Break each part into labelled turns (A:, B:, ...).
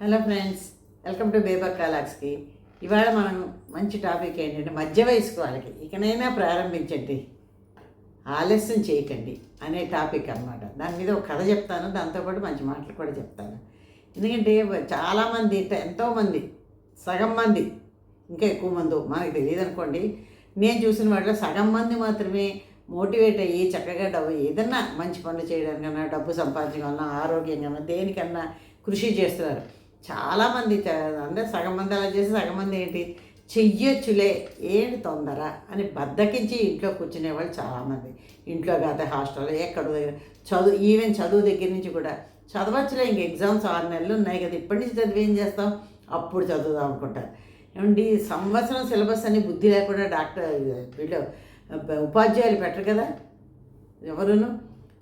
A: Hello friends welcome to బేబర్ కాలాక్స్కి ఇవాళ మనం మంచి టాపిక్ ఏంటంటే మధ్య వయస్కు వాళ్ళకి ఇకనైనా ప్రారంభించండి ఆలస్యం చేయకండి అనే టాపిక్ అన్నమాట. దాని మీద ఒక కథ చెప్తాను దాంతోపాటు మంచి మాటలు కూడా చెప్తాను. ఎందుకంటే చాలామంది ఎంతోమంది సగం మంది ఇంకా ఎక్కువ మంది మనకు తెలియదు అనుకోండి నేను చూసిన వాటిలో సగం మంది మాత్రమే మోటివేట్ అయ్యి చక్కగా డబ్బు ఏదన్నా మంచి పనులు చేయడానికన్నా డబ్బు సంపాదించగలన్నా ఆరోగ్యంగా దేనికన్నా కృషి చేస్తున్నారు. చాలామంది చ- అంటే సగం మంది అలా చేసి సగం మంది ఏంటి? చెయ్యొచ్చులే ఏంటి తొందర అని బద్దకించి ఇంట్లో కూర్చునే వాళ్ళు చాలామంది ఇంట్లో కాదు హాస్టల్ ఎక్కడో దగ్గర చదువు ఈవెన్ చదువు దగ్గర నుంచి కూడా. చదవచ్చులే ఇంక ఎగ్జామ్స్ ఆరు నెలలు ఉన్నాయి కదా ఇప్పటి నుంచి చదివి ఏం చేస్తాం? అప్పుడు చదువుదాం అనుకుంటారు. ఏమండి సంవత్సరం సిలబస్ అని బుద్ధి లేకుండా డాక్టర్ వీళ్ళు ఉపాధ్యాయులు పెట్టరు కదా? ఎవరును?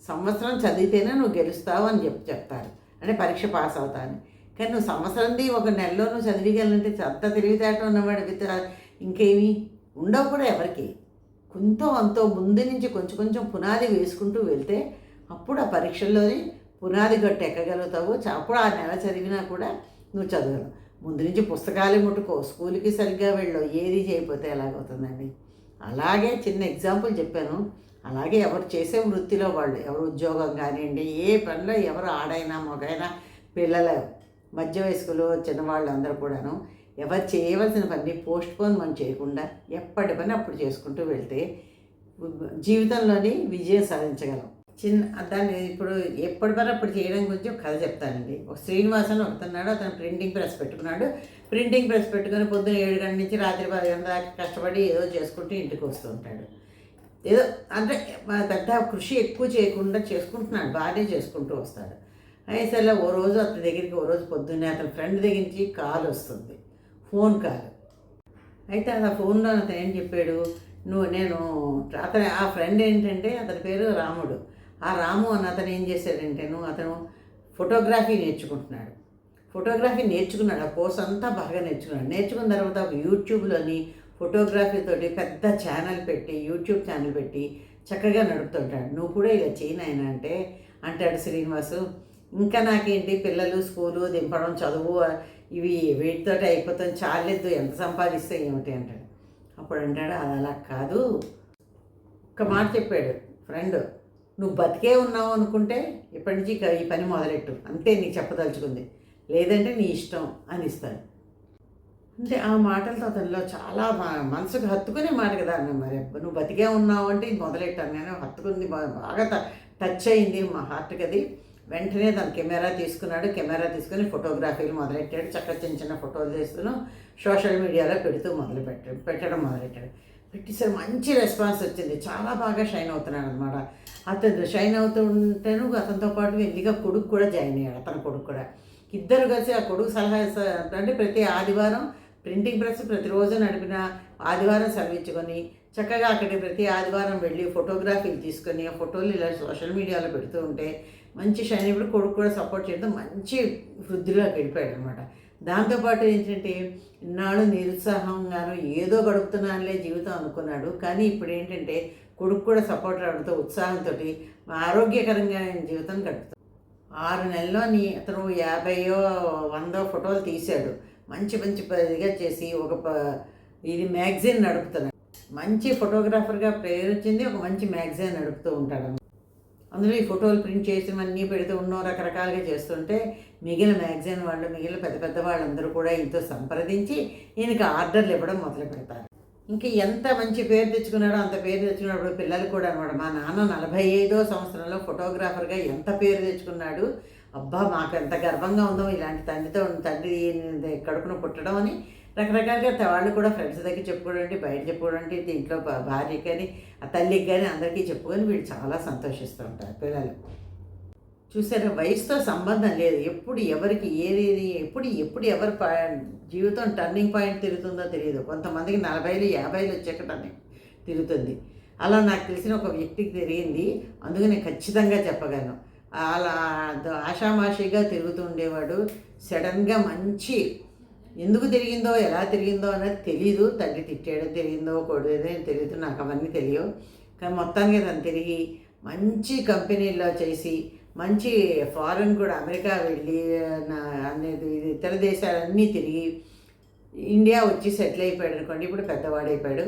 A: సంవత్సరం చదివితేనే నువ్వు గెలుస్తావు అని చెప్పి చెప్తారు. అంటే పరీక్ష పాస్ అవుతాను కానీ నువ్వు సంవత్సరంది ఒక నెలలో నువ్వు చదివిగలంటే చెత్త తెలివితేట ఉన్నవాడు విత్ ఇంకేమి? ఉండవు కూడా ఎవరికి. కొంత అంతో ముందు నుంచి కొంచెం కొంచెం పునాది వేసుకుంటూ వెళ్తే అప్పుడు ఆ పరీక్షల్లోని పునాది గట్టు ఎక్కగలుగుతావు అప్పుడు ఆ నెల చదివినా కూడా నువ్వు చదవను ముందు నుంచి పుస్తకాలు ముట్టుకో స్కూల్కి సరిగ్గా వెళ్ళవు ఏది చేయకపోతే ఎలాగవుతుందండి? అలాగే చిన్న ఎగ్జాంపుల్ చెప్పాను. అలాగే ఎవరు చేసే వృత్తిలో వాళ్ళు ఎవరు ఉద్యోగం కానివ్వండి ఏ పనిలో ఎవరు ఆడైనా మగైనా పిల్లలు మధ్య వయస్కులు చిన్నవాళ్ళు అందరూ కూడాను ఎవరు చేయవలసిన పని పోస్ట్ పోన్ మనం చేయకుండా ఎప్పటి పని అప్పుడు చేసుకుంటూ వెళ్తే జీవితంలోని విజయం సాధించగలం. చిన్న దాన్ని ఇప్పుడు ఎప్పటి పని అప్పుడు చేయడం గురించి ఒక కథ చెప్తానండి. ఒక శ్రీనివాసన్ ఒకతున్నాడు అతను ప్రింటింగ్ ప్రెస్ పెట్టుకున్నాడు. ప్రింటింగ్ ప్రెస్ పెట్టుకుని పొద్దున ఏడు గంటల నుంచి రాత్రి పది గంటల దాకా కష్టపడి ఏదో చేసుకుంటూ ఇంటికి వస్తూ ఉంటాడు. ఏదో అంటే పెద్ద కృషి ఎక్కువ చేయకుండా చేసుకుంటున్నాడు బాగానే చేసుకుంటూ వస్తాడు. అయ్యేసరిలో ఓ రోజు అతని దగ్గరికి ఓ రోజు పొద్దున్నే అతని ఫ్రెండ్ దగ్గర నుంచి కాల్ వస్తుంది. Phone call. అయితే ఆ ఫోన్లో అతను ఏం చెప్పాడు? నువ్వు నేను అతని ఆ ఫ్రెండ్ ఏంటంటే అతని పేరు రాముడు. ఆ రాము అని అతను ఏం చేశాడంటే నువ్వు అతను ఫోటోగ్రఫీ నేర్చుకుంటున్నాడు. ఫోటోగ్రఫీ నేర్చుకున్నాడు. ఆ కోర్స్ అంతా బాగా నేర్చుకున్నాడు. నేర్చుకున్న తర్వాత ఒక యూట్యూబ్లోని ఫోటోగ్రఫీతోటి పెద్ద ఛానల్ పెట్టి యూట్యూబ్ ఛానల్ పెట్టి చక్కగా నడుపుతుంటాడు. నువ్వు కూడా ఇలా చేయి నాయన అంటే అంటాడు శ్రీనివాసు. ఇంకా నాకేంటి పిల్లలు స్కూలు దింపడం చదువు ఇవి వీటితోటి అయిపోతాం చాలేదు ఎంత సంపాదిస్తే ఏమిటి అంటాడు. అప్పుడు అంటాడు అది అలా కాదు. ఒక మాట చెప్పాడు ఫ్రెండ్ నువ్వు బతికే ఉన్నావు అనుకుంటే ఇప్పటి నుంచి ఈ పని మొదలెట్టు అంతే నీకు చెప్పదలుచుకుంది. లేదంటే నీ ఇష్టం అని ఇస్తాడు. అంటే ఆ మాటలతో అతనిలో చాలా మనసుకు హత్తుకునే మాట కదా అన్న మరి. నువ్వు బతికే ఉన్నావు అంటే ఇది మొదలెట్టాను నేను హత్తుకుంది బాగా ట- టచ్ అయింది మా హార్ట్కి అది. వెంటనే తన కెమెరా తీసుకున్నాడు. కెమెరా తీసుకుని ఫోటోగ్రఫీలు మొదలెట్టాడు. చక్కగా చిన్న చిన్న ఫోటోలు తీసుకుని సోషల్ మీడియాలో పెడుతూ మొదలు పెట్టాడు పెట్టడం మొదలెట్టాడు. పెట్టేసరి మంచి రెస్పాన్స్ వచ్చింది. చాలా బాగా షైన్ అవుతున్నాడు అనమాట అతను షైన్ అవుతూ ఉంటేను అతనితో పాటు వెళ్ళిగా కొడుకు కూడా జాయిన్ అయ్యాడు. అతని కొడుకు కూడా. ఇద్దరు కలిసి ఆ కొడుకు సలహా అంటే ప్రతి ఆదివారం ప్రింటింగ్ ప్రెస్ ప్రతిరోజు నడిపిన ఆదివారం చదివించుకొని చక్కగా అక్కడికి ప్రతి ఆదివారం వెళ్ళి ఫోటోగ్రఫీలు తీసుకొని ఆ ఫోటోలు ఇలా సోషల్ మీడియాలో పెడుతూ ఉంటే మంచి షైన్ ఇప్పుడు కొడుకు కూడా సపోర్ట్ చేయడం మంచి వృద్ధిలోకి వెళ్ళిపోయాడు అనమాట దాంతోపాటు ఏంటంటే ఇన్నాళ్ళు నిరుత్సాహంగాను ఏదో గడుపుతున్నానులే జీవితం అనుకున్నాడు. కానీ ఇప్పుడు ఏంటంటే కొడుకు కూడా సపోర్ట్ రావడంతో ఉత్సాహంతో ఆరోగ్యకరంగా జీవితం గడుపుతాడు. ఆరు నెలల్లోని అతను యాభైయో వందో ఫోటోలు తీశాడు. మంచి మంచి ఇదిగా చేసి ఒక ప- ఇది మ్యాగజైన్ నడుపుతున్నాడు. మంచి ఫోటోగ్రాఫర్గా పేరు వచ్చింది ఒక మంచి మ్యాగజైన్ నడుపుతూ ఉంటాడు అందులో ఈ ఫోటోలు ప్రింట్ చేసినవన్నీ పెడుతూ ఉన్నో రకరకాలుగా చేస్తుంటే మిగిలిన మ్యాగజైన్ వాళ్ళు మిగిలిన పెద్ద పెద్ద వాళ్ళందరూ కూడా ఇంతో సంప్రదించి ఈయనకి ఆర్డర్లు ఇవ్వడం మొదలు పెడతారు. ఇంకా ఎంత మంచి పేరు తెచ్చుకున్నాడో అంత పేరు తెచ్చుకున్నప్పుడు పిల్లలు కూడా అనమాట మా నాన్న నలభై ఐదో సంవత్సరంలో ఫోటోగ్రాఫర్గా ఎంత పేరు తెచ్చుకున్నాడు? అబ్బా మాకు ఎంత గర్వంగా ఉందో ఇలాంటి తండ్రితో తండ్రి కడుపున పుట్టడం అని రకరకాలుగా వాళ్ళు కూడా ఫ్రెండ్స్ దగ్గర చెప్పుకోవడం అంటే బయట చెప్పుకోవడం అంటే ఇంట్లో భార్యకి కానీ ఆ తల్లికి కానీ అందరికీ చెప్పుకొని వీళ్ళు చాలా సంతోషిస్తూ ఉంటారు పిల్లలు. చూసారా? వయసుతో సంబంధం లేదు. ఎప్పుడు ఎవరికి ఏది ఎప్పుడు ఎప్పుడు ఎవరి జీవితం టర్నింగ్ పాయింట్ తిరుగుతుందో తెలియదు. కొంతమందికి నలభైలు యాభైలు వచ్చాక టర్నింగ్ తిరుగుతుంది. అలా నాకు తెలిసిన ఒక వ్యక్తికి తిరిగింది. అందుకు నేను ఖచ్చితంగా చెప్పగలను. అలా ఆషామాషిగా తిరుగుతూ ఉండేవాడు. సడన్గా మంచి ఎందుకు తిరిగిందో ఎలా తిరిగిందో అనేది తెలియదు తండ్రి తిట్టాడో తెలియందో కొడేదో తెలియదు నాకు అవన్నీ తెలియవు. కానీ మొత్తానికి తను తిరిగి మంచి కంపెనీల్లో చేసి మంచి ఫారెన్ కూడా అమెరికా వెళ్ళి నా అనేది ఇతర దేశాలన్నీ తిరిగి ఇండియా వచ్చి సెటిల్ అయిపోయాడు అనుకోండి ఇప్పుడు పెద్దవాడైపోయాడు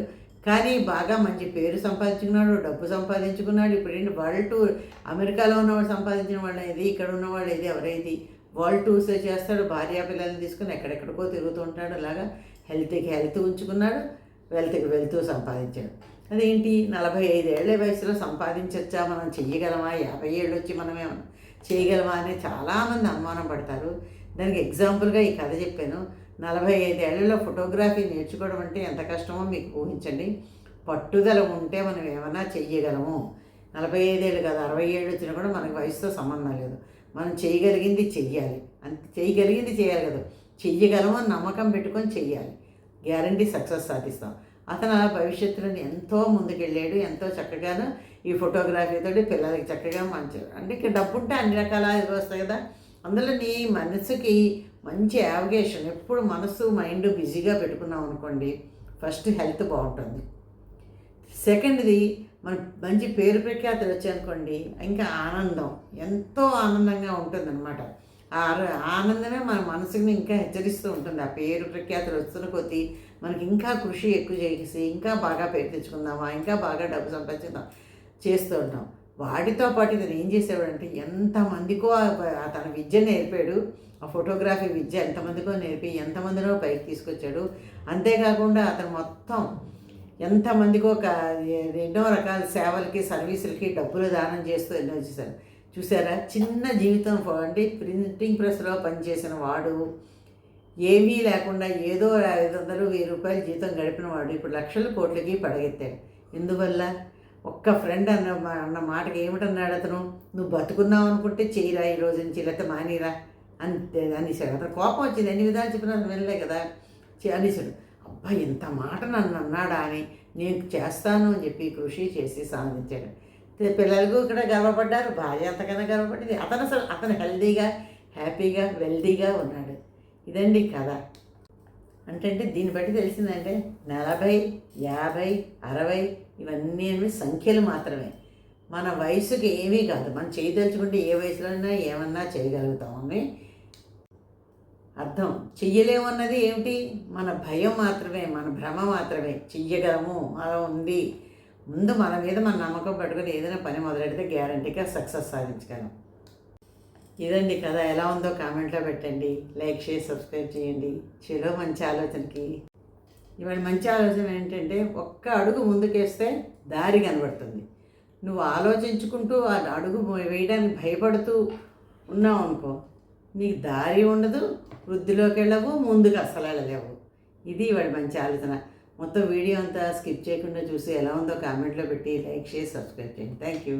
A: కానీ బాగా మంచి పేరు సంపాదించుకున్నాడు డబ్బు సంపాదించుకున్నాడు. ఇప్పుడు ఏంటి వరల్డ్ టూర్ అమెరికాలో ఉన్నవాడు సంపాదించిన వాళ్ళు ఏది ఇక్కడ ఉన్నవాడు ఏది ఎవరైంది వరల్డ్ టూర్సే చేస్తాడు భార్యా పిల్లల్ని తీసుకుని ఎక్కడెక్కడికో తిరుగుతూ ఉంటాడు అలాగా హెల్త్కి హెల్త్ ఉంచుకున్నాడు వెల్త్కి వెళ్తూ సంపాదించాడు. అదేంటి? నలభై ఐదేళ్ళ వయసులో సంపాదించచ్చా? మనం చెయ్యగలమా? యాభై ఏళ్ళు వచ్చి మనమేమన్నా చేయగలమా? అని చాలామంది అనుమానం పడతారు. దానికి ఎగ్జాంపుల్గా ఈ కథ చెప్పాను. నలభై ఐదేళ్ళలో ఫోటోగ్రఫీ నేర్చుకోవడం అంటే ఎంత కష్టమో మీకు ఊహించండి. పట్టుదల ఉంటే మనం ఏమైనా చెయ్యగలము. నలభై ఐదేళ్ళు కాదు అరవై ఏళ్ళు వచ్చినా కూడా మనకి వయసుతో సంబంధం లేదు. మనం చేయగలిగింది చెయ్యాలి. అంతే చేయగలిగింది చేయాలి కదా. చెయ్యగలమో నమ్మకం పెట్టుకొని చెయ్యాలి. గ్యారంటీ సక్సెస్ సాధిస్తాం. అతను అలా భవిష్యత్తులో ఎంతో ముందుకెళ్ళాడు ఎంతో చక్కగాను ఈ ఫోటోగ్రఫీతో పిల్లలకి చక్కగా మంచి అంటే ఇక్కడ డబ్బు ఉంటే అన్ని రకాల ఇది వస్తాయి కదా. అందులో నీ మనసుకి మంచి యావిగేషన్ ఎప్పుడు మనసు మైండ్ బిజీగా పెట్టుకున్నాం అనుకోండి ఫస్ట్ హెల్త్ బాగుంటుంది. సెకండ్ది మన మంచి పేరు ప్రఖ్యాతులు వచ్చాయనుకోండి ఇంకా ఆనందం ఎంతో ఆనందంగా ఉంటుందన్నమాట. ఆ ఆనందమే మన మనసుని ఇంకా హెచ్చరిస్తూ ఉంటుంది. ఆ పేరు ప్రఖ్యాతులు వస్తున్న కొద్దీ మనకి ఇంకా కృషి ఎక్కువ చేసి ఇంకా బాగా పేరు తెచ్చుకుందామా ఇంకా బాగా డబ్బు సంపాదించుకుందాం చేస్తూ ఉంటాం. వాటితో పాటు ఇతను ఏం చేసేవాడంటే ఎంతమందికో తన విద్య నేర్పాడు. ఆ ఫోటోగ్రఫీ విద్య ఎంతమందికో నేర్పి ఎంతమందినో పైకి తీసుకొచ్చాడు. అంతేకాకుండా అతను మొత్తం ఎంతమందికో ఒక ఎన్నో రకాల సేవలకి సర్వీసులకి డబ్బులు దానం చేస్తూ ఎన్నో చేశారు. చూసారా చిన్న జీవితం అంటే ప్రింటింగ్ ప్రెస్లో పనిచేసిన వాడు ఏమీ లేకుండా ఏదో ఐదు వందలు వెయ్యి రూపాయలు జీతం గడిపిన వాడు ఇప్పుడు లక్షల కోట్లకి పడగెత్తాడు. ఎందువల్ల? ఒక్క ఫ్రెండ్ అన్న మా- అన్న మాటకి ఏమిటన్నాడు అతను? నువ్వు బతుకున్నావు అనుకుంటే చేయరా ఈ రోజు నుంచి లేకపోతే మానేరా అంతే అనేసాడు అతను కోపం వచ్చింది. ఎన్ని విధాలు చెప్పినా అతను వినలే కదా? అనేసాడు అబ్బా ఇంత మాట నన్ను అన్నాడా అని నేను చేస్తాను అని చెప్పి కృషి చేసి సాధించాడు. పిల్లలకు ఇక్కడ గర్వపడ్డారు భార్య అంతకన్నా గర్వపడింది. అతను అసలు అతను హెల్దీగా హ్యాపీగా వెల్దీగా ఉన్నాడు. ఇదండి కథ. అంటే దీన్ని బట్టి తెలిసిందంటే నలభై యాభై అరవై ఇవన్నీ అనేవి సంఖ్యలు మాత్రమే. మన వయసుకి ఏమీ కాదు. మనం చేయదలుచుకుంటే ఏ వయసులోనైనా ఏమన్నా చేయగలుగుతామని అర్థం. చెయ్యలేమన్నది ఏమిటి? మన భయం మాత్రమే మన భ్రమ మాత్రమే. చెయ్యగలము అలా ఉంది. ముందు మన మీద మన నమ్మకం పెట్టుకుని ఏదైనా పని మొదలెడితే గ్యారంటీగా సక్సెస్ సాధించగలం. ఇదండి కథ. ఎలా ఉందో కామెంట్లో పెట్టండి. లైక్ చేసి సబ్స్క్రైబ్ చేయండి. చెలో మంచి ఆలోచనకి. ఇవాళ మంచి ఆలోచన ఏంటంటే ఒక్క అడుగు ముందుకేస్తే దారి కనబడుతుంది. నువ్వు ఆలోచించుకుంటూ ఆ అడుగు వేయడానికి భయపడుతూ ఉన్నావు అనుకో నీకు దారి ఉండదు వృద్ధిలోకి వెళ్ళవు ముందుకు అస్సలు వెళ్ళలేవు ఇది వాడి మంచి ఆలోచన. మొత్తం వీడియో అంతా స్కిప్ చేయకుండా చూసి ఎలా ఉందో కామెంట్లో పెట్టి లైక్ చేసి సబ్స్క్రైబ్ చేయండి. Thank you.